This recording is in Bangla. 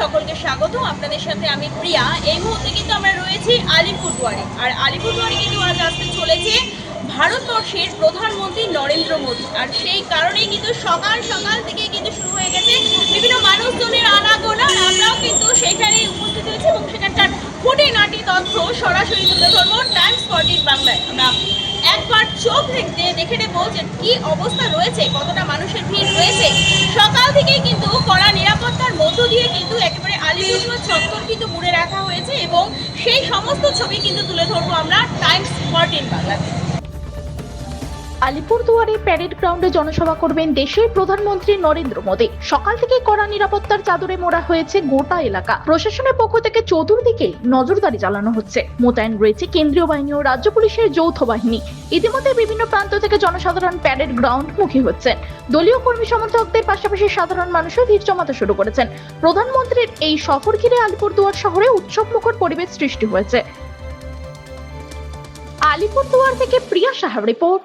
সকলকে স্বাগত আপনাদের সাথে আমি প্রিয়া। এই মুহূর্তে কিন্তু আমরা রয়েছি আলিপুরদুয়ারে। আর আলিপুরদুয়ারে কিন্তু আজ আসতে চলেছে ভারতবর্ষের প্রধানমন্ত্রী নরেন্দ্র মোদী। আর সেই কারণেই কিন্তু সকাল সকাল থেকে কিন্তু শুরু হয়ে গেছে বিভিন্ন মানুষজনের আনাগোনা আর আমরাও কিন্তু সেখানে উপস্থিত হয়েছি এবং সেখানকার খুঁটিনাটি তথ্য সরাসরি তুলে ধরবো টাইমস স্পটিং বাংলায় আমরা একবার চোখ দেখে নেব যে কি অবস্থা রয়েছে, কতটা মানুষের ভিড় রয়েছে। সকাল থেকেই কিন্তু কড়া নিরাপত্তার মধ্য দিয়ে কিন্তু একেবারে আলিপুরদুয়ার চত্বর কিন্তু মুড়ে রাখা হয়েছে এবং সেই সমস্ত ছবি কিন্তু তুলে ধরবো আমরা টাইমস ফরটিন বাংলাতে। আলিপুরদুয়ারে প্যারেড গ্রাউন্ডে জনসভা করবেন দেশের প্রধানমন্ত্রী নরেন্দ্র মোদী। সকাল থেকে কড়া নিরাপত্তার চাদরে মোড়া হয়েছে গোটা এলাকা। প্রশাসনের পক্ষ থেকে চতুর্দিকে নজরদারি চালানো হচ্ছে। মোতায়েন রয়েছে কেন্দ্রীয় বাহিনী ও রাজ্য পুলিশের যৌথ বাহিনী। ইতিমধ্যে বিভিন্ন প্রান্ত থেকে জনসাধারণ প্যারেড গ্রাউন্ড মুখী হচ্ছেন দলীয় কর্মী সমর্থকদের পাশাপাশি সাধারণ মানুষও ভিড় জমাতে শুরু করেছেন। প্রধানমন্ত্রীর এই সফর ঘিরে আলিপুরদুয়ার শহরে উৎসব মুখর পরিবেশ সৃষ্টি হয়েছে। আলিপুরদুয়ার থেকে Priya Saha report.